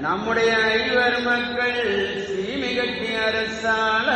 நம்முடைய ஐவர் மக்கள் சீமிகட்டி அரசாள